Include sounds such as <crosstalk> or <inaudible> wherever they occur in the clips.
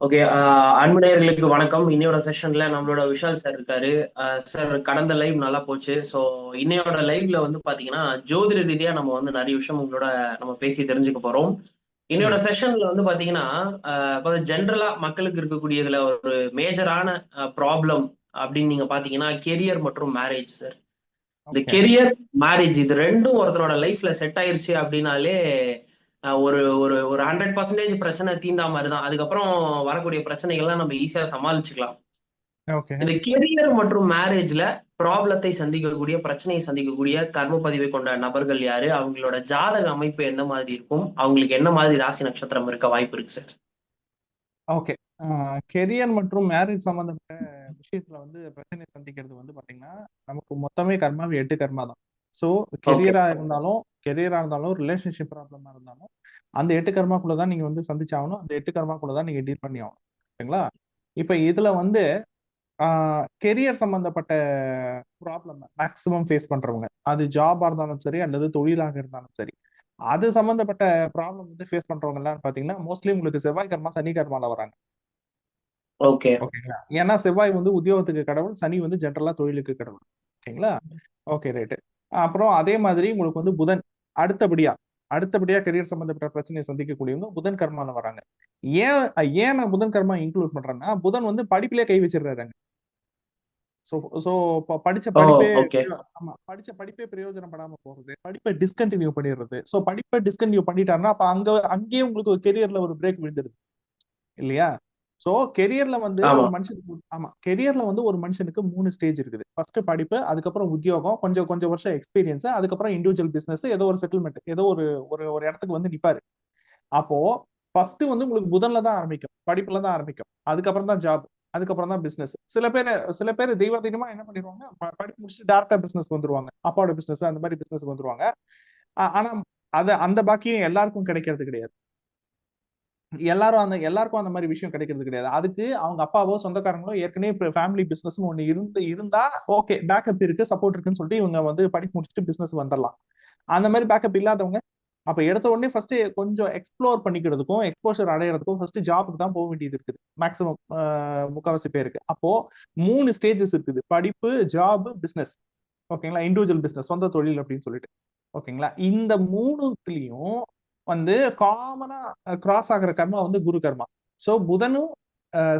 Okay அன்பு நேயர்களுக்கு வணக்கம். இன்னையோட செஷன்ல நம்மளோட விஷால் சார் இருக்காரு. சார் கடந்த லைவ் நல்லா போச்சு. ஸோ இன்னையோட லைவ்ல வந்து பாத்தீங்கன்னா ஜோதிட ரீதியா நம்ம வந்து நிறைய விஷயம் உங்களோட நம்ம பேசி தெரிஞ்சுக்க போறோம். இன்னையோட செஷன்ல வந்து பாத்தீங்கன்னா ஜென்ரலா மக்களுக்கு இருக்கக்கூடியதுல ஒரு மேஜரான ப்ராப்ளம் அப்படின்னு நீங்க பாத்தீங்கன்னா கெரியர் மற்றும் மேரேஜ் சார் இந்த கெரியர் மேரேஜ் இது ரெண்டும் ஒருத்தரோட லைஃப்ல செட் ஆயிருச்சு அப்படின்னாலே ஒரு ஒரு ஒரு ஹண்ட்ரட் பர்சன்டேஜ் பிரச்சனை தீந்தா மாதிரி தான் அதுக்கப்புறம் வரக்கூடிய பிரச்சனைகள்லாம் நம்ம ஈஸியா சமாளிச்சுக்கலாம். இந்த கெரியர் மற்றும் மேரேஜ்ல ப்ராப்ளத்தை சந்திக்கக்கூடிய பிரச்சனையை சந்திக்கக்கூடிய கர்ம பதிவை கொண்ட நபர்கள் யாரு? அவங்களோட ஜாதக அமைப்பு எந்த மாதிரி இருக்கும்? அவங்களுக்கு என்ன மாதிரி ராசி நட்சத்திரம் இருக்க வாய்ப்பு இருக்கு சார் ஓகே. கெரியர் மற்றும் மேரேஜ் சம்பந்தப்பட்ட விஷயத்துல வந்து பிரச்சனை சந்திக்கிறது வந்து பாத்தீங்கன்னா நமக்கு மொத்தமே கர்மாவே எட்டு கர்மா தான். ஸோ கெரியரா இருந்தாலும் கெரியரா இருந்தாலும் ரிலேஷன்ஷிப் ப்ராப்ளமா இருந்தாலும் அந்த எட்டு கர்மாக்குள்ள தான் நீங்க வந்து சந்திச்சாகணும். அந்த எட்டு கர்மாக்குள்ள தான் நீங்க டீல் பண்ணி ஆகணும் ஓகேங்களா இப்போ இதுல வந்து கெரியர் சம்பந்தப்பட்ட ப்ராப்ளம் மேக்ஸிமம் ஃபேஸ் பண்றவங்க. அது ஜாபா இருந்தாலும் சரி அல்லது தொழிலாக இருந்தாலும் சரி. அது சம்பந்தப்பட்ட ப்ராப்ளம் வந்து ஃபேஸ் பண்றவங்க எல்லாம் பாத்தீங்கன்னா மோஸ்ட்லி உங்களுக்கு செவ்வாய் கர்மா சனி கர்மால வராங்க. ஓகே ஓகேங்களா? ஏன்னா செவ்வாய் வந்து உத்தியோகத்துக்கு கடவுள் சனி வந்து ஜென்ரலா தொழிலுக்கு கடவுள். ஓகேங்களா? ஓகே ரைட்டு அப்புறம் அதே மாதிரி உங்களுக்கு வந்து புதன் அடுத்தபடியா அடுத்தபடியா கெரியர் சம்பந்தப்பட்ட பிரச்சனையை சந்திக்கக்கூடியவங்க புதன் கர்மால வராங்க. ஏன் ஏன் நான் புதன் கர்மா இன்க்ளூட் பண்றேன்னா புதன் வந்து படிப்பிலே கை வச்சிடுறாருங்க. ஸோ ஸோ படிச்ச படிப்பே ஆமா படிச்ச படிப்பே பிரயோஜனப்படாம போறது படிப்பை டிஸ்கண்டினியூ பண்ணிடுறது. ஸோ படிப்பை டிஸ்கண்டினியூ பண்ணிட்டாருன்னா அப்ப அங்க அங்கேயே உங்களுக்கு ஒரு கெரியர்ல ஒரு பிரேக் விழுந்துருது. இல்லையா? சோ கெரியர்ல வந்து ஒரு மனுஷனுக்கு ஆமா கெரியர்ல வந்து ஒரு மனுஷனுக்கு மூணு ஸ்டேஜ் இருக்குது. ஃபர்ஸ்ட் படிப்பு அதுக்கப்புறம் உத்தியோகம் கொஞ்சம் கொஞ்சம் வருஷம் எக்ஸ்பீரியன்ஸ் அதுக்கப்புறம் இண்டிவிஜுவல் பிசினஸ் ஏதோ ஒரு செட்டில்மெண்ட் ஏதோ ஒரு ஒரு ஒரு இடத்துக்கு வந்து நிப்பாரு. அப்போ ஃபர்ஸ்ட் வந்து உங்களுக்கு புதன்ல தான் ஆரம்பிக்கும் படிப்புல தான் ஆரம்பிக்கும். அதுக்கப்புறம் தான் ஜாப் அதுக்கப்புறம் தான் பிசினஸ் சில பேர் சில பேர் தெய்வாதீனமா என்ன பண்ணிடுவாங்க படிப்பு முடிச்சுட்டு டேரக்டா பிசினஸ் வந்துருவாங்க. அப்பாவோட பிசினஸ் அந்த மாதிரி பிசினஸ் வந்துருவாங்க. ஆனா அது அந்த பாக்கியம் எல்லாருக்கும் கிடைக்கிறது கிடையாது. எல்லாரும் அந்த எல்லாருக்கும் அந்த மாதிரி விஷயம் கிடைக்கிறது கிடையாது. அதுக்கு அவங்க அப்பாவோ சொந்தக்காரங்களோ ஏற்கனவே ஃபேமிலி பிசினஸ் ஒன்று இருந்து இருந்தா ஓகே பேக்கப் இருக்கு சப்போர்ட் இருக்குன்னு சொல்லிட்டு இவங்க வந்து படிப்பு முடிச்சுட்டு பிசினஸ் வந்துடலாம் அந்த மாதிரி பேக்கப் இல்லாதவங்க அப்ப எடுத்த உடனே ஃபர்ஸ்ட் கொஞ்சம் எக்ஸ்ப்ளோர் பண்ணிக்கிறதுக்கும் எக்ஸ்போஷர் அடையிறதுக்கும் ஃபர்ஸ்ட் ஜாபுக்கு தான் போக வேண்டியது இருக்குது. மேக்ஸிமம் முக்காவாசி பேருக்கு. அப்போ மூணு ஸ்டேஜஸ் இருக்குது. படிப்பு ஜாப் பிசினஸ் ஓகேங்களா இண்டிவிஜுவல் பிசினஸ் சொந்த தொழில் அப்படின்னு சொல்லிட்டு. ஓகேங்களா இந்த மூணுத்துலயும் வந்து காமனா கிராஸ் ஆகிற கர்மா வந்து குரு கர்மா. ஸோ புதனும்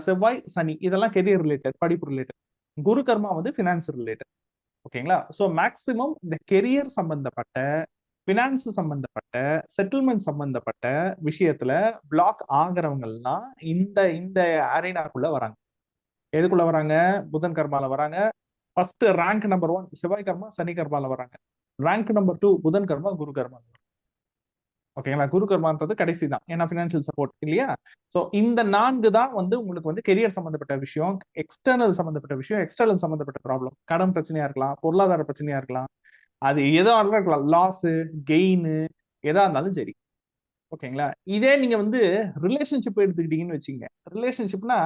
செவ்வாய் சனி இதெல்லாம் கெரியர் ரிலேட்டட் படிப்பு ரிலேட்டட் குரு கர்மா வந்து ஃபினான்ஸ் ரிலேட்டட் ஓகேங்களா? ஸோ மேக்சிமம் இந்த கெரியர் சம்பந்தப்பட்ட ஃபினான்ஸ் சம்பந்தப்பட்ட செட்டில்மெண்ட் சம்பந்தப்பட்ட விஷயத்துல பிளாக் ஆகிறவங்கலாம் இந்த இந்த அரேனாக்குள்ள வராங்க. எதுக்குள்ள வராங்க? புதன் கர்மால வராங்க. ஃபர்ஸ்ட் ரேங்க் நம்பர் ஒன் செவ்வாய் கர்மா சனி கர்மால வராங்க. ரேங்க் நம்பர் டூ புதன் கர்மா குரு கர்மா ஓகேங்களா குரு கர்மான்றது கடைசி தான். ஏன்னா ஃபினான்ஷியல் சப்போர்ட் இல்லையா? ஸோ இந்த நான்கு தான் வந்து உங்களுக்கு வந்து கெரியர் சம்மந்தப்பட்ட விஷயம் எக்ஸ்டர்னல் சம்மந்தப்பட்ட விஷயம் எக்ஸ்டர்னல் சம்மந்தப்பட்ட ப்ராப்ளம் கடன் பிரச்சனையா இருக்கலாம் பொருளாதார பிரச்சனையா இருக்கலாம். அது எதோ இருக்கலாம். லாஸு கெயின் எதா இருந்தாலும் சரி. ஓகேங்களா இதே நீங்க வந்து ரிலேஷன்ஷிப் எடுத்துக்கிட்டீங்கன்னு வச்சுங்க ரிலேஷன்ஷிப்னா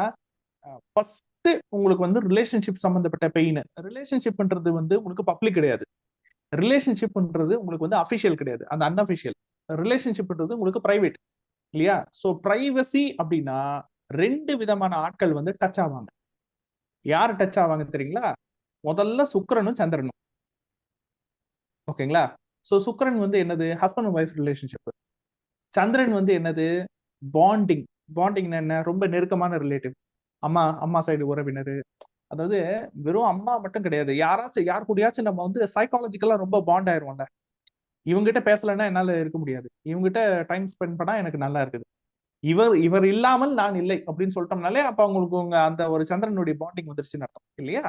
ஃபர்ஸ்ட் உங்களுக்கு வந்து ரிலேஷன்ஷிப் சம்மந்தப்பட்ட பெயின் ரிலேஷன்ஷிப்ன்றது வந்து உங்களுக்கு பப்ளிக் கிடையாது. ரிலேஷன்ஷிப்ன்றது உங்களுக்கு வந்து அஃபிஷியல் கிடையாது. அந்த அன்அஃபிஷியல் ரிலேஷன்ஷிப்ன்றது உங்களுக்கு பிரைவேட் இல்லையா? ஸோ ப்ரைவசி அப்படின்னா ரெண்டு விதமான ஆட்கள் வந்து டச் ஆவாங்க. யார் டச் ஆவாங்க தெரியுங்களா? முதல்ல சுக்கரனும் சந்திரனும். ஓகேங்களா? ஸோ சுக்கரன் வந்து என்னது? Husband and wife relationship Chandran வந்து என்னது? பாண்டிங் பாண்டிங்னா என்ன? ரொம்ப நெருக்கமான ரிலேட்டிவ் அம்மா அம்மா சைடு உறவினர். அதாவது வெறும் அம்மா மட்டும் கிடையாது. யாராச்சும் யார் கூடயாச்சும் நம்ம வந்து சைக்காலஜிக்கலா ரொம்ப பாண்ட் ஆயிடுவோம்ல இவங்ககிட்ட பேசலைன்னா என்னால இருக்க முடியாது. இவங்ககிட்ட டைம் ஸ்பெண்ட் பண்ணா எனக்கு நல்லா இருக்குது. இவர் இவர் இல்லாமல் நான் இல்லை அப்படின்னு சொல்லிட்டோம்னாலே அப்ப உங்களுக்கு உங்க அந்த ஒரு சந்திரனுடைய பாண்டிங் வந்துருச்சுன்னு அர்த்தம் இல்லையா?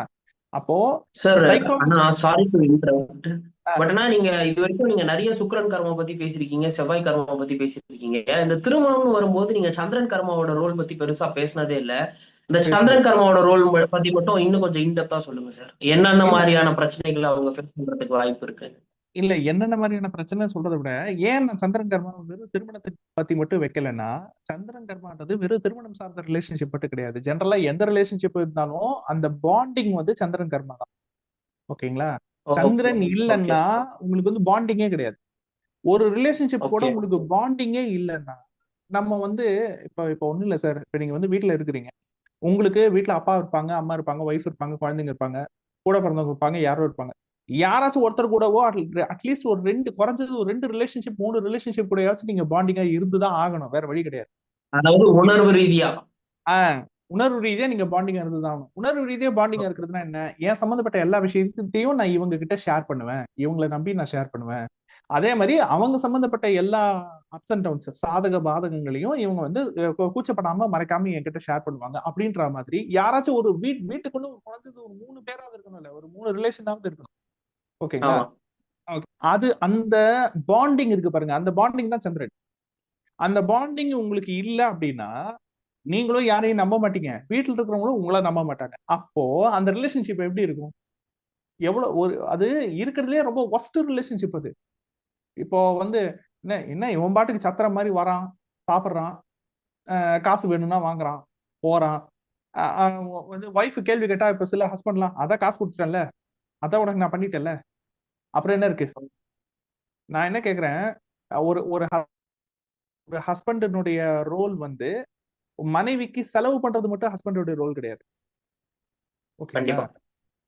அப்போ சார் சைக்காலஜி ஆனா சாரி டு இன்டரப்ட் பட் ஆனா நீங்க இது வரைக்கும் நீங்க நிறைய சுக்கிரன் கர்மா பத்தி பேசிருக்கீங்க செவ்வாய் கர்மா பத்தி பேசிருக்கீங்க இந்த திருமணம்னு வரும்போது நீங்க சந்திரன் கர்மாவோட ரோல் பத்தி பெருசா பேசினதே இல்ல. இந்த சந்திரன் கர்மாவோட ரோல் பத்தி மட்டும் இன்னும் கொஞ்சம் இன்டெப்தா சொல்லுங்க சார் என்னென்ன மாதிரியான பிரச்சனைகளை அவங்க ஃபேஸ் பண்றதுக்கு வாய்ப்பு இருக்கு? இல்ல என்னென்ன மாதிரியான பிரச்சனை சொல்றதை விட ஏன் நான் சந்திரன் கர்மா வெறும் திருமணத்தை பத்தி மட்டும் வைக்கலன்னா சந்திரன் கர்மான்றது வெறும் திருமணம் சார்ந்த ரிலேஷன்ஷிப் மட்டும் கிடையாது. ஜென்ரலா எந்த ரிலேஷன்ஷிப் இருந்தாலும் அந்த பாண்டிங் வந்து சந்திரன் கர்மா தான். ஓகேங்களா? சந்திரன் இல்லைன்னா உங்களுக்கு வந்து பாண்டிங்கே கிடையாது. ஒரு ரிலேஷன்ஷிப் கூட. உங்களுக்கு பாண்டிங்கே இல்லைன்னா நம்ம வந்து இப்ப இப்ப ஒண்ணும் இல்ல சார் இப்ப நீங்க வந்து வீட்ல இருக்கிறீங்க. உங்களுக்கு வீட்ல அப்பா இருப்பாங்க அம்மா இருப்பாங்க ஒய்ஃப் இருப்பாங்க குழந்தைங்க இருப்பாங்க கூட பிறந்தவங்க இருப்பாங்க யாரோ இருப்பாங்க. யாராச்சும் ஒருத்தர் கூடவோ அட்லீஸ்ட் ஒரு ரெண்டு குறைஞ்சது ஒரு ரெண்டு ரிலேஷன்ஷிப் மூணு ரிலேஷன்ஷிப் கூடயாச்சும் நீங்க பாண்டிங்கா இருந்துதான் ஆகணும். வேற வழி கிடையாது. அதாவது உணர்வு ரீதியா. ஆஹ் உணர்வு ரீதியா நீங்க பாண்டிங்கா இருந்துதான் ஆகணும். உணர்வு ரீதியா பாண்டிங்கா இருக்கிறதுனா என்ன? என் சம்பந்தப்பட்ட எல்லா விஷயத்தையும் நான் இவங்க கிட்ட ஷேர் பண்ணுவேன். இவங்களை நம்பி நான் ஷேர் பண்ணுவேன். அதே மாதிரி அவங்க சம்பந்தப்பட்ட எல்லா அப்ஸ் அண்ட் டவுன்ஸ் சாதக பாதகங்களையும் இவங்க வந்து கூச்சப்படாம மறைக்காம என்கிட்ட ஷேர் பண்ணுவாங்க. அப்படின்ற மாதிரி யாராச்சும் ஒரு வீட் வீட்டுக்குள்ள ஒரு குறைஞ்சது ஒரு மூணு பேராவது இருக்கணும்ல. ஒரு மூணு ரிலேஷனாவது இருக்கணும். ஓகேங்களா. அது அந்த பாண்டிங் இருக்கு பாருங்க. அந்த பாண்டிங் தான் சந்திரன். அந்த பாண்டிங் உங்களுக்கு இல்ல அப்படின்னா நீங்களும் யாரையும் நம்ப மாட்டீங்க. வீட்டில் இருக்கிறவங்களும் உங்களை நம்ப மாட்டாங்க. அப்போ அந்த ரிலேஷன்ஷிப் எப்படி இருக்கும்? எவ்வளவு ஒரு அது இருக்கிறதுலே ரொம்ப ஒஸ்ட் ரிலேஷன்ஷிப் அது. இப்போ வந்து என்ன என்ன இவன் பாட்டுக்கு சத்திரம் மாதிரி வரான் சாப்பிட்றான் காசு வேணும்னா வாங்குறான் போறான். வந்து ஒய்ஃப் கேள்வி கேட்டா இப்ப சில ஹஸ்பண்ட்லாம் அதான் காசு கொடுத்துட்டேன்ல. அதான் உனக்கு நான் பண்ணிட்டேன்ல. அப்புறம் என்ன இருக்கு? நான் என்ன கேக்குறேன் ஒரு ஒரு ஒரு ஹஸ்பண்டினுடைய ரோல் வந்து மனைவிக்கு செலவு பண்றது மட்டும் ஹஸ்பண்டோட ரோல் கிடையாது. ஓகேங்களா?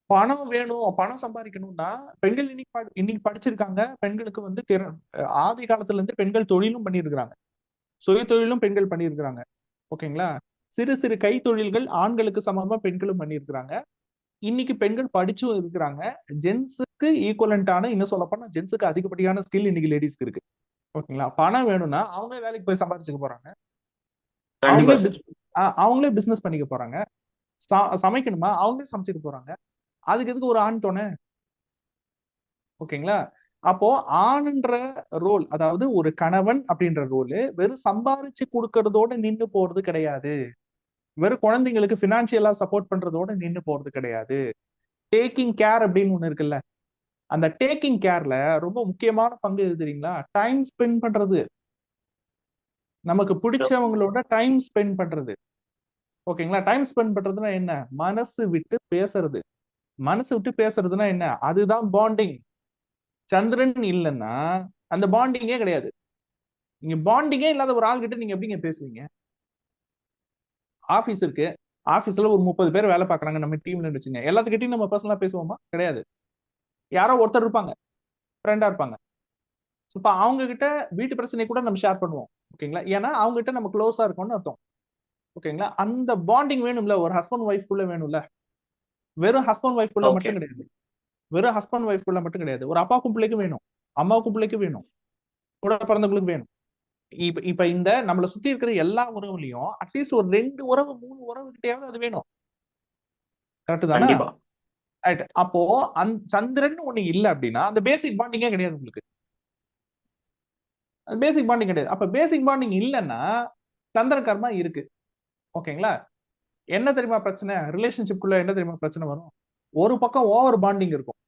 பணம் வேணும் பணம் சம்பாதிக்கணும்னா பெண்கள் இன்னைக்கு இன்னைக்கு படிச்சிருக்காங்க பெண்களுக்கு வந்து திற- ஆதி காலத்துல இருந்து பெண்கள் தொழிலும் பண்ணியிருக்கிறாங்க. சுய தொழிலும் பெண்கள் பண்ணியிருக்கிறாங்க. ஓகேங்களா? சிறு சிறு கை தொழில்கள் ஆண்களுக்கு சமமா பெண்களும் பண்ணியிருக்கிறாங்க. இன்னைக்கு பெண்கள் படிச்சும் இருக்கிறாங்க. ஜென்ஸுக்கு ஈக்குவலண்டான இன்னும் சொல்ல போனா ஜென்ஸுக்கு அதிகப்படியான ஸ்கில் இன்னைக்கு லேடிஸ்க்கு இருக்கு. ஓகேங்களா? பணம் வேணும்னா அவங்களே வேலைக்கு போய் சம்பாதிச்சுக்க போறாங்க. அவங்களே பிசினஸ் பண்ணிக்க போறாங்க. சமைக்கணுமா? அவங்களே சமைச்சுக்க போறாங்க. அதுக்கு எதுக்கு ஒரு ஆண் துணை? ஓகேங்களா? அப்போ ஆண்ன்ற ரோல் அதாவது ஒரு கணவன் அப்படின்ற ரோல் வெறும் சம்பாரிச்சு கொடுக்கறதோட நின்னு போறது கிடையாது. வெறும் குழந்தைங்களுக்கு பினான்சியலா சப்போர்ட் பண்றதோட நின்னு போறது கிடையாது. டேக்கிங் கேர் அப்படின்னு ஒண்ணு இருக்குல்ல. அந்த டேக்கிங் கேர்ல ரொம்ப முக்கியமான பங்கு எது தெரியுங்களா? டைம் ஸ்பெண்ட் பண்றது. நமக்கு பிடிச்சவங்களோட டைம் ஸ்பெண்ட் பண்றது. ஓகேங்களா? டைம் ஸ்பெண்ட் பண்றதுன்னா என்ன? மனசு விட்டு பேசுறது. மனசு விட்டு பேசுறதுன்னா என்ன? அதுதான் பாண்டிங் சந்திரன் இல்லைன்னா அந்த பாண்டிங்கே கிடையாது. நீங்க பாண்டிங்கே இல்லாத ஒரு ஆள் கிட்ட நீங்க எப்படிங்க பேசுவீங்க? ஆஃபீஸ் இருக்கு. ஆஃபீஸ்ல ஒரு முப்பது பேர் வேலை பார்க்குறாங்க. நம்ம டீம்ல வச்சுங்க எல்லாத்துக்கிட்டையும் நம்ம பர்சனலா பேசுவோமா? கிடையாது. யாரோ ஒருத்தர் இருப்பாங்க. ஃப்ரெண்டா இருப்பாங்க. So, இப்ப அவங்க கிட்ட வீட்டு பிரச்சனை கூட நம்ம ஷேர் பண்ணுவோம். ஓகேங்களா? ஏன்னா அவங்க கிட்ட நம்ம க்ளோஸா இருக்கோம்னு அர்த்தம். ஓகேங்களா? அந்த பாண்டிங் வேணும்ல. ஒரு ஹஸ்பண்ட் ஒய்ஃப் குள்ள வேணும்ல. வெறும் ஹஸ்பண்ட் ஒய்ஃப் குள்ள Okay. மட்டும் கிடையாது. வெறும் ஹஸ்பண்ட் ஒய்ஃப் குள்ள மட்டும் கிடையாது. ஒரு அப்பாவுக்கும் பிள்ளைக்கும் வேணும். அம்மாவுக்கும் பிள்ளைக்கும் வேணும். கூட பிறந்தவங்களுக்கு வேணும். இப்ப இப்ப இந்த நம்மள சுத்தி இருக்கிற எல்லா உறவுலையும் அட்லீஸ்ட் ஒரு ரெண்டு உறவு மூணு உறவு கிட்டயாவது அது வேணும். கரெக்ட் தானே? அப்போ அந்த சந்திரன் ஒண்ணு இல்ல அப்படின்னா அந்த பேசிக் பாண்டிங்கே கிடையாது உங்களுக்கு. அது பேசிக் பாண்டிங் கிடையாது. அப்ப பேசிக் பாண்டிங் இல்லைன்னா சந்திர கர்மா இருக்கு. ஓகேங்களா என்ன தெரியுமா பிரச்சனை? ரிலேஷன்ஷிப்குள்ள என்ன தெரியுமா பிரச்சனை வரும்? ஒரு பக்கம் ஓவர் பாண்டிங் இருக்கும்.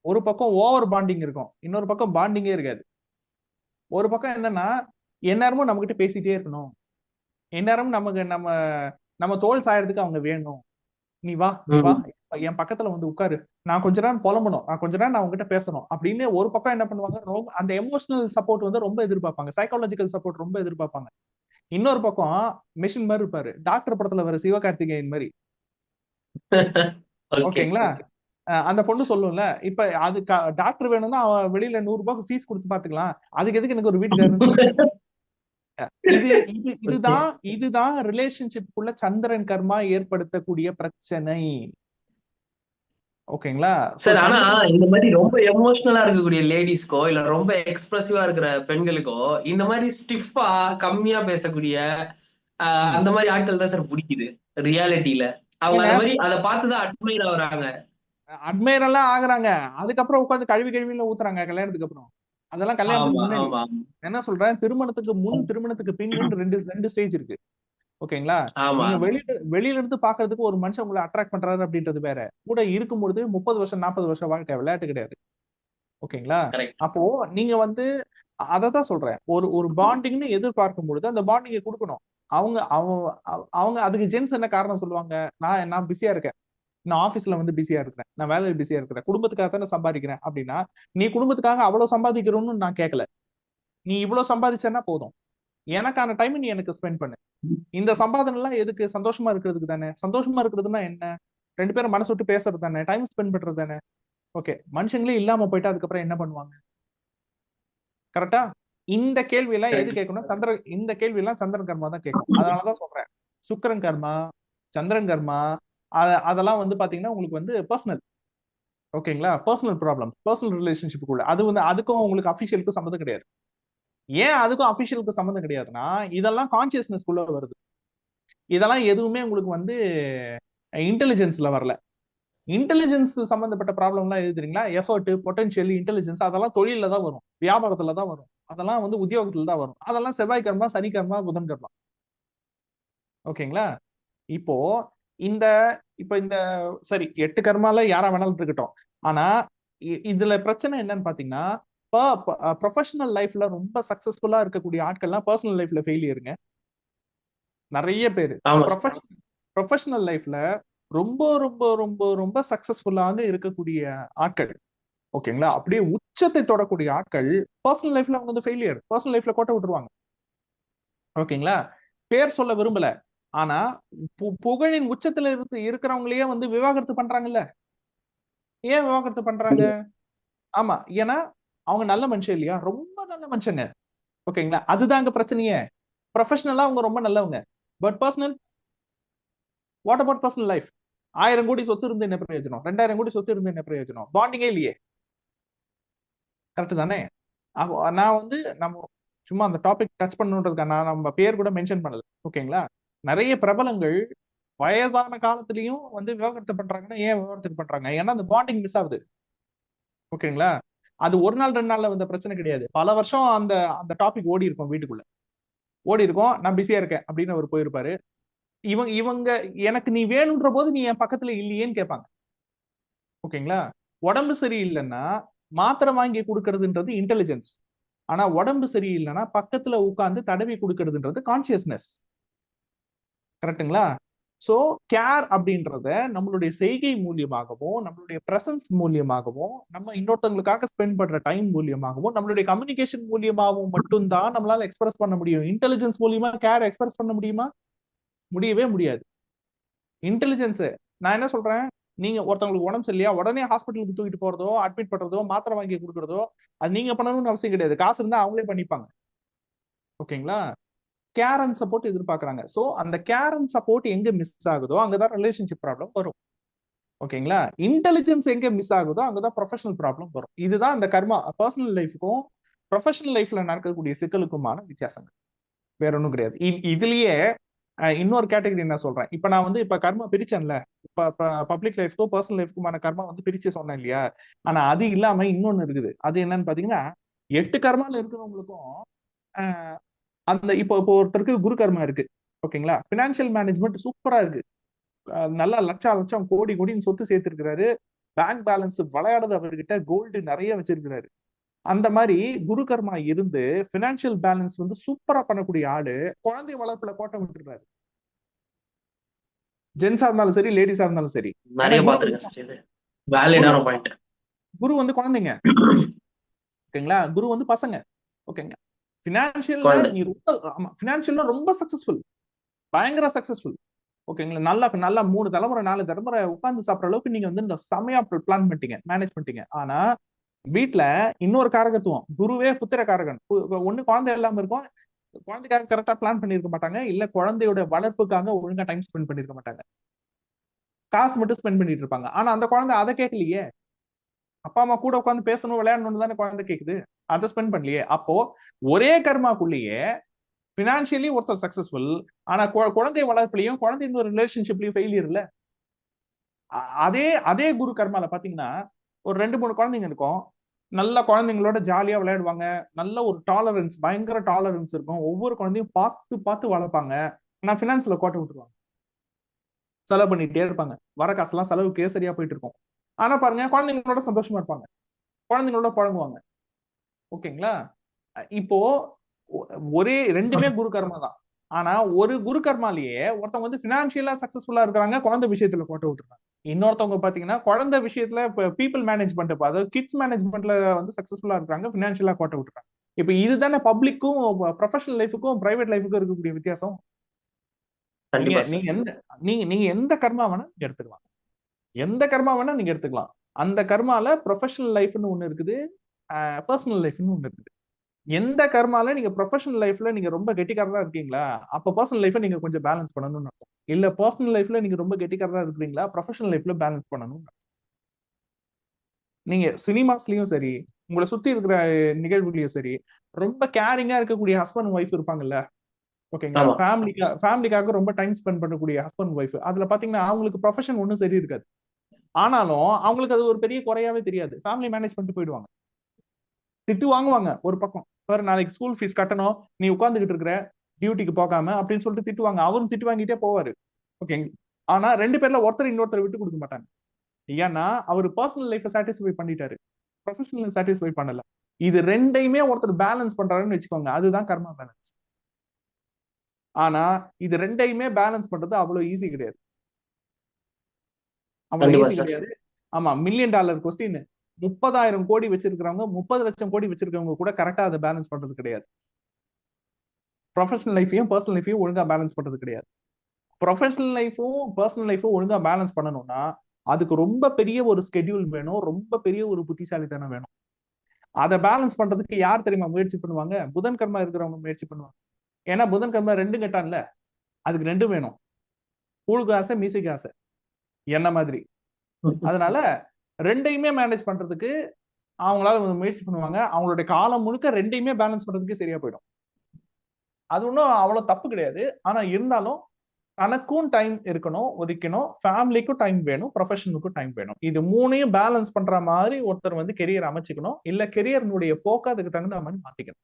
ஒரு பக்கம் ஓவர் பாண்டிங் இருக்கும். இன்னொரு பக்கம் பாண்டிங்கே இருக்காது. ஒரு பக்கம் என்னன்னா எந்நேரமும் நம்ம கிட்ட பேசிட்டே இருக்கணும். எந்நேரமும் நமக்கு நம்ம நம்ம தோல் சாயறதுக்கு அவங்க வேணும். நீ வா நீ வா. என் பக்கத்துல வந்து உட்காரு. நான் கொஞ்ச நேரம் புலம்பணும். நான் கொஞ்ச நேரம் நான் உங்ககிட்ட பேசணும். அப்படின்னு ஒரு பக்கம் என்ன பண்ணுவாங்க? ரொம்ப அந்த எமோஷனல் சப்போர்ட் வந்து ரொம்ப எதிர்பார்ப்பாங்க. சைக்காலஜிக்கல் சப்போர்ட் ரொம்ப எதிர்பார்ப்பாங்க. இன்னொரு பக்கம் மிஷின் மாதிரி இருப்பாரு. டாக்டர் படத்துல வர சிவகார்த்திகேயன் மாதிரி. <laughs> ஓகே ஓகேங்களா அந்த பொண்ணு சொல்லும்ல இப்ப அது டாக்டர் வேணும்னா அவன் வெளியில நூறு ரூபாய்க்கு ஃபீஸ் கொடுத்து பாத்துக்கலாம் அதுக்கு எதுக்கு எனக்கு ஒரு வீட்டுக்காரன்னு சொல்லி <laughs> இது இது <laughs> இதுதான் இதுதான் ரிலேஷன்ஷிப்புக்குள்ள சந்திரன் கர்மா ஏற்படுத்தக்கூடிய பிரச்சனை. ஓகேங்களா? சார் ஆனா இந்த மாதிரி ரொம்ப எமோஷனலா இருக்கக்கூடிய லேடிஸ்க்கோ இல்ல ரொம்ப எக்ஸ்பிரசிவா இருக்கிற பெண்களுக்கோ இந்த மாதிரி ஸ்டிஃபா கம்மியா பேசக்கூடிய ஆஹ், அந்த மாதிரி ஆட்கள் தான் சார் பிடிக்குது ரியாலிட்டியில அவங்க அந்த மாதிரி அதை பார்த்துதான் அட்மைர் ஆகுறாங்க. அட்மையர் ஆகுறாங்க. அதுக்கப்புறம் உட்காந்து கழுவி கழுவில ஊத்துறாங்க கல்யாணத்துக்கு அப்புறம். அதெல்லாம் கல்யாணத்துக்கு ஆமா என்ன சொல்றேன்? திருமணத்துக்கு முன் திருமணத்துக்கு பின் ரெண்டு ரெண்டு ஸ்டேஜ் இருக்கு. ஓகேங்களா? நீங்க வெளியில வெளியில இருந்து பாக்குறதுக்கு ஒரு மனுஷன் உங்களை அட்ராக்ட் பண்றாரு அப்படின்றது வேற. கூட இருக்கும்பொழுது முப்பது வருஷம் நாற்பது வருஷம் வாழ்க்கை விளையாட்டு கிடையாது. ஓகேங்களா? அப்போ நீங்க வந்து அதை தான் சொல்றேன். ஒரு ஒரு பாண்டிங்னு எதிர்பார்க்கும் பொழுது அந்த பாண்டிங்கை கொடுக்கணும். அவங்க அவங்க அவங்க அதுக்கு ஜென்ஸ் என்ன காரணம் சொல்லுவாங்க? நான் நான் பிஸியா இருக்கேன். நான் ஆபீஸ்ல வந்து பிஸியா இருக்கிறேன். நான் வேலையில பிஸியா இருக்கிறேன். குடும்பத்துக்காக தானே சம்பாதிக்கிறேன். அப்படின்னா நீ குடும்பத்துக்காக அவ்வளவு சம்பாதிக்கிறோம்னு நான் கேட்கல. நீ இவ்வளவு சம்பாதிச்சேன்னா போதும். எனக்கான டைம் நீ எனக்கு ஸ்பெண்ட் பண்ணு. இந்த சம்பாதனை எல்லாம் எதுக்கு? சந்தோஷமா இருக்கிறதுக்கு தானே. சந்தோஷமா இருக்கிறதுனா என்ன? ரெண்டு பேரும் மனசு விட்டு பேசுறது தானே. டைம் ஸ்பெண்ட் பண்றது தானே. ஓகே மனுஷங்களே இல்லாம போயிட்டா அதுக்கப்புறம் என்ன பண்ணுவாங்க? கரெக்டா இந்த கேள்வி எல்லாம் எது. கேட்கணும்? சந்திர இந்த கேள்வி எல்லாம் சந்திரன் கர்மா தான் கேட்கும். அதனாலதான் சொல்றேன். சுக்கிரன் கர்மா சந்திரன் கர்மா அதெல்லாம் வந்து பாத்தீங்கன்னா உங்களுக்கு வந்து பர்சனல் ஓகேங்களா? பர்சனல் ப்ராப்ளம்ஸ் பர்சனல் ரிலேஷன்ஷிப்புக்குள்ள அது வந்து அதுக்கும் உங்களுக்கு அஃபிஷியலுக்கும் சம்மந்தம் கிடையாது. ஏன் அதுக்கும் அஃபிஷியலுக்கு சம்மந்தம் கிடையாதுன்னா இதெல்லாம் கான்சியஸ்னஸ்குள்ள வருது. இதெல்லாம் எதுவுமே உங்களுக்கு வந்து இன்டெலிஜென்ஸ்ல வரல. இன்டெலிஜென்ஸ் சம்மந்தப்பட்ட ப்ராப்ளம்லாம் எது தெரியுங்களா? எஃபர்ட் பொட்டன்ஷியல் இன்டெலிஜென்ஸ் அதெல்லாம் தொழில தான் வரும். வியாபாரத்துல தான் வரும். அதெல்லாம் வந்து உத்தியோகத்துல தான் வரும். அதெல்லாம் செவ்வாய் கர்மா சனி கர்மா புதன் கர்மா ஓகேங்களா? இப்போ இந்த இப்ப இந்த சரி எட்டு கர்மால யாரா வேணாலும் இருக்கட்டும் ஆனா இதுல பிரச்சனை என்னன்னு பாத்தீங்கன்னா ப்ரொஃபஷனல் லைஃப்ல ரொம்ப சக்சஸ்ஃபுல்லா இருக்கக்கூடிய ஆட்கள்லாம் பர்சனல் லைஃப்ல ஃபெயிலியருங்க நிறைய பேர். ப்ரொஃபஷனல் லைஃப்ல ரொம்ப ரொம்ப ரொம்ப ரொம்ப சக்சஸ்ஃபுல்லாக இருக்கக்கூடிய ஆட்கள். ஓகேங்களா? அப்படியே உச்சத்தை தொடக்கூடிய ஆட்கள் பர்சனல் லைஃப்ல அவங்க வந்து ஃபெயிலியர் பர்சனல் லைஃப்ல கோட்டை விட்டுருவாங்க. ஓகேங்களா? பேர் சொல்ல விரும்பல. ஆனா பு- புகழின் உச்சத்துல இருந்து இருக்கிறவங்களையே வந்து விவாகரத்து பண்றாங்கல்ல? ஏன் விவாகரத்து பண்றாங்க? ஆமா ஏன்னா அவங்க நல்ல மனுஷன் இல்லையா? ரொம்ப நல்ல மனுஷங்க. ஓகேங்களா? அதுதான் அங்க பிரச்சனையே. ப்ரொஃபஷனலா அவங்க ரொம்ப நல்லவங்க. But personal what about personal life ஆயிரம் கோடி சொத்து இருந்து என்ன பிரயோஜனம்? ரெண்டாயிரம் கோடி சொத்து இருந்து என்ன பிரயோஜனம்? பாண்டிங்கே இல்லையே. கரெக்ட் தானே? நான் வந்து நம்ம சும்மா அந்த டாபிக் டச் பண்ணுன்றதுக்கு நான் நம்ம பேர் கூட மென்ஷன் பண்ணல. ஓகேங்களா? நிறைய பிரபலங்கள் வயதான காலத்திலயும் வந்து விவாகரத்து பண்றாங்கன்னா ஏன் விவாகரத்து பண்றாங்க? ஏன்னா அந்த பாண்டிங் மிஸ் ஆகுது. ஓகேங்களா? அது ஒரு நாள் ரெண்டு நாள்ல வந்த பிரச்சனை கிடையாது. பல வருஷம் அந்த அந்த டாபிக் ஓடி இருக்கும் வீட்டுக்குள்ள. ஓடி இருக்கும் நான் பிஸியா இருக்கேன் அப்படின்னு அவர் போயிருப்பாரு. இவங்க இவங்க எனக்கு நீ வேணுன்ற போது நீ என் பக்கத்துல இல்லையேன்னு கேட்பாங்க. ஓகேங்களா? உடம்பு சரியில்லைன்னா மாத்திரை வாங்கி கொடுக்கறதுன்றது இன்டெலிஜென்ஸ் ஆனா உடம்பு சரியில்லைன்னா பக்கத்துல உட்காந்து தடவி கொடுக்கறதுன்றது கான்சியஸ்னஸ் கரெக்ட்டுங்களா சோ கேர் அப்படின்றத நம்மளுடைய செய்கை மூலியமாகவும் நம்மளுடைய ப்ரெசன்ஸ் மூலியமாகவும் நம்ம இன்னொருத்தவங்களுக்காக ஸ்பெண்ட் பண்ற டைம் மூலியமாகவும் நம்மளுடைய கம்யூனிகேஷன் மூலியமாகவும் மட்டும்தான் நம்மளால எக்ஸ்பிரஸ் பண்ண முடியும். இன்டெலிஜென்ஸ் மூலியமா கேர் எக்ஸ்பிரஸ் பண்ண முடியுமா? முடியவே முடியாது. இன்டெலிஜென்ஸ் நான் என்ன சொல்றேன்? நீங்க ஒருத்தவங்களுக்கு உடம்பு சரியில்லையா? உடனே ஹாஸ்பிட்டலுக்கு தூக்கிட்டு போறதோ அட்மிட் பண்றதோ மாத்திரை வாங்கி கொடுக்குறதோ அது நீங்க பண்ணணும்னு அவசியம் கிடையாது. காசு இருந்தா அவங்களே பண்ணிப்பாங்க. ஓகேங்களா? கேர் அண்ட் சப்போர்ட் எதிர்பார்க்குறாங்க. ஸோ அந்த கேர் அண்ட் சப்போர்ட் எங்க மிஸ் ஆகுதோ அங்கதான் ரிலேஷன்ஷிப் ப்ராப்ளம் வரும். ஓகேங்களா இன்டெலிஜென்ஸ் எங்க மிஸ் ஆகுதோ அங்கதான் ப்ரொஃபஷனல் ப்ராப்ளம் வரும். இதுதான் அந்த கர்மா. பர்சனல் லைஃபுக்கும் ப்ரொஃபஷனல் லைஃப்ல நடக்கக்கூடிய சிக்கலுக்குமான வித்தியாசங்கள். வேற ஒன்றும் கிடையாது. இ- இதுலயே இன்னொரு கேட்டகரி நான் சொல்றேன். இப்ப நான் வந்து இப்ப கர்மா பிரிச்சேன்ல. இப்ப பப்ளிக் லைஃப்க்கும் பர்சனல் லைஃப்க்குமான கர்மா வந்து பிரிச்சு சொன்னேன் இல்லையா? ஆனா அது இல்லாம இன்னொன்னு இருக்குது. அது என்னன்னு பாத்தீங்கன்னா எட்டு கர்மால இருக்கிறவங்களுக்கும் அந்த இப்போ இப்போ ஒருத்தருக்கு குரு கர்மா இருக்கு. ஓகேங்களா? பினான்சியல் மேனேஜ்மெண்ட் சூப்பரா இருக்கு. நல்லா லட்சம் லட்சம் கோடி கோடின்னு சொத்து சேர்த்திருக்கிறாரு. பேங்க் பேலன்ஸ் விளையாடுறது அவர்கிட்ட. கோல்டு நிறைய வச்சிருக்கிறாரு. அந்த மாதிரி குரு கர்மா இருந்து பினான்சியல் பேலன்ஸ் வந்து சூப்பரா பண்ணக்கூடிய ஆளு குழந்தை வளர்ப்புல கோட்டை விட்டுறாரு ஜென்ஸா இருந்தாலும் சரி லேடிஸா இருந்தாலும் சரி. குரு வந்து குழந்தைங்க. ஓகேங்களா? குரு வந்து பசங்க. ஓகேங்களா? குழந்தை. நீ ரொம்ப ஆமா பினான்சியல்ல ரொம்ப சக்சஸ்ஃபுல் பயங்கர சக்சஸ்ஃபுல் ஓகேங்களா நல்லா நல்லா மூணு தலைமுறை நாலு தலைமுறை உட்கார்ந்து சாப்பிடுற அளவுக்கு நீங்க வந்து இந்த செமையா பிளான் பண்ணிட்டீங்க மேனேஜ் பண்ணிட்டீங்க. ஆனா வீட்ல இன்னொரு காரகத்துவம். குருவே புத்திர காரகன் ஒண்ணு குழந்தை இல்லாம இருக்கும். குழந்தைக்காக கரெக்டா பிளான் பண்ணிருக்க மாட்டாங்க. இல்ல குழந்தையோட வளர்ப்புக்காக ஒழுங்கா டைம் ஸ்பெண்ட் பண்ணிருக்க மாட்டாங்க. காசு மட்டும் ஸ்பெண்ட் பண்ணிட்டு இருப்பாங்க. ஆனா அந்த குழந்தை அதை கேட்கலையே. அப்பா அம்மா கூட உட்காந்து பேசணும் விளையாடணும்னு தானே குழந்தை கேக்குது. அதை ஸ்பெண்ட் பண்ணலையே. அப்போ ஒரே கர்மாக்குள்ளேயே பினான்சியலி ஒருத்தர் சக்சஸ்ஃபுல் ஆனா குழந்தை வளர்ப்புலயும் குழந்தை இன்னொரு ரிலேஷன்ஷிப்லயும் ஃபெயிலியர் இல்ல. அதே அதே குரு கர்மால பாத்தீங்கன்னா ஒரு ரெண்டு மூணு குழந்தைங்க இருக்கும். நல்ல குழந்தைங்களோட ஜாலியா விளையாடுவாங்க. நல்ல ஒரு டாலரன்ஸ் பயங்கர டாலரன்ஸ் இருக்கும். ஒவ்வொரு குழந்தையும் பார்த்து பார்த்து வளர்ப்பாங்க. ஆனா பினான்ஸ்ல கோட்டை விட்டுருவாங்க. செலவு பண்ணிட்டே இருப்பாங்க. வர காசுலாம் செலவுக்கே சரியா போயிட்டு இருக்கும். ஆனா பாருங்க குழந்தைங்களோட சந்தோஷமா இருப்பாங்க. குழந்தைங்களோட பழகுவாங்க. ஓகேங்களா? இப்போ ஒரே ரெண்டுமே குரு கர்மா தான். ஆனா ஒரு குரு கர்மாலேயே ஒருத்தவங்க வந்து பினான்சியலா சக்சஸ்ஃபுல்லா இருக்கிறாங்க குழந்தை விஷயத்துல கோட்டை விட்டுறாங்க. இன்னொருத்தவங்க பாத்தீங்கன்னா குழந்தை விஷயத்துல பீப்புள் மேனேஜ்மெண்ட் அதாவது கிட்ஸ் மேனேஜ்மெண்ட்ல வந்து சக்சஸ்ஃபுல்லா இருக்காங்க பினான்சியலா கோட்டை விட்டுறாங்க. இப்ப இதுதானே பப்ளிக்கும் ப்ரொஃபஷனல் லைஃபுக்கும் பிரைவேட் லைஃபுக்கும் இருக்கக்கூடிய வித்தியாசம்? நீங்க எந்த நீங்க நீங்க எந்த கர்மா வேணா எடுத்துக்கலாம். எந்த கர்மா வேணா நீங்க எடுத்துக்கலாம். அந்த கர்மால ப்ரொஃபஷனல் லைஃப்னு ஒண்ணு இருக்குது. பர்சனல் லைஃப்னு ஒண்ணு இருக்குது. எந்த கர்மால நீங்க ப்ரொஃபஷனல் லைஃப்ல நீங்க ரொம்ப கெட்டிக்காரதா இருக்கீங்களா? அப்ப பர்சனல் லைஃபை நீங்க கொஞ்சம் பேலன்ஸ் பண்ணணும்னு அர்த்தம். இல்ல பர்சனல் லைஃப்ல நீங்க ரொம்ப கெட்டிக்காரதா இருக்கிறீங்களா? ப்ரொஃபஷனல் லைஃப்ல பேலன்ஸ் அர்த்தம். நீங்க சினிமாஸ்லயும் சரி உங்களை சுத்தி இருக்கிற நிகழ்வுலயும் சரி ரொம்ப கேரிங்கா இருக்கக்கூடிய ஹஸ்பண்ட் ஒய்ஃப் இருப்பாங்கல்ல? ஓகேங்களா. ஃபேமிலிக்கா ஃபேமிலிக்காக ரொம்ப டைம் ஸ்பெண்ட் பண்ணக்கூடிய ஹஸ்பண்ட் ஒய்ஃப் அதுல பாத்தீங்கன்னா அவங்களுக்கு ப்ரொஃபஷன் ஒன்றும் சரி இருக்காது. ஆனாலும் அவங்களுக்கு அது ஒரு பெரிய குறையாவே தெரியாது. ஃபேமிலி மேனேஜ் பண்ணிட்டு போயிடுவாங்க. திட்டு வாங்குவாங்க ஒரு பக்கம். சார் நாளைக்கு ஸ்கூல் ஃபீஸ் கட்டணும். நீ உட்காந்துக்கிட்டு இருக்கிற டியூட்டிக்கு போகாம அப்படின்னு சொல்லிட்டு திட்டுவாங்க. அவரும் திட்டு வாங்கிட்டே போவாரு. ஓகே ஆனா ரெண்டு பேர்ல ஒருத்தர் இன்னொருத்தர் விட்டு கொடுக்க மாட்டாங்க. ஏன்னா அவர் பர்சனல் லைஃப்பை சாட்டிஸ்ஃபை பண்ணிட்டாரு. ப்ரொஃபஷனல் சாட்டிஸ்ஃபை பண்ணல. இது ரெண்டையுமே ஒருத்தர் பேலன்ஸ் பண்றாருன்னு வச்சுக்கோங்க. அதுதான் கர்மா பேலன்ஸ் ஆனா இது ரெண்டையுமே பேலன்ஸ் பண்றது அவ்வளவு ஈஸி கிடையாது. கிடையாது ஆமா மில்லியன் டாலர் கொஸ்டின் முப்பதாயிரம் கோடி வச்சிருக்கிறவங்க முப்பது லட்சம் கோடி வச்சிருக்கவங்க கூட கரெக்டா அதை பேலன்ஸ் பண்றது கிடையாது. ப்ரொஃபஷனல் லைஃபையும் பர்சனல் லைஃபையும் ஒழுங்கா பேலன்ஸ் பண்றது கிடையாது. ப்ரொஃபஷனல் லைஃபும் பர்சனல் லைஃபும் ஒழுங்கா பேலன்ஸ் பண்ணணும்னா அதுக்கு ரொம்ப பெரிய ஒரு ஸ்கெடியூல் வேணும் ரொம்ப பெரிய ஒரு புத்திசாலித்தனம் வேணும். அதை பேலன்ஸ் பண்றதுக்கு யார் தெரியுமா முயற்சி பண்ணுவாங்க? புதன் கர்மா இருக்கிறவங்க முயற்சி பண்ணுவாங்க. ஏன்னா புதன் கர்மா ரெண்டும் கட்டான்ல. அதுக்கு ரெண்டும் வேணும். கூழுக்கு ஆசை மீசைக்கு ஆசை என்ன மாதிரி? அதனால ரெண்டையுமே மேனேஜ் பண்றதுக்கு அவங்களால வந்து முயற்சி பண்ணுவாங்க. அவங்களுடைய காலம் முழுக்க ரெண்டையுமே பேலன்ஸ் பண்றதுக்கு சரியா போயிடும். அது ஒன்றும் அவ்வளவு தப்பு கிடையாது. ஆனா இருந்தாலும் தனக்கும் டைம் இருக்கணும் ஒதுக்கணும். ஃபேமிலிக்கும் டைம் வேணும் ப்ரொஃபஷனுக்கும் டைம் வேணும். இது மூணையும் பேலன்ஸ் பண்ற மாதிரி ஒருத்தர் வந்து கெரியர் அமைச்சுக்கணும். இல்ல கெரியர்னுடைய போக்கு அதுக்கு தகுந்த மாதிரி மாத்திக்கணும்.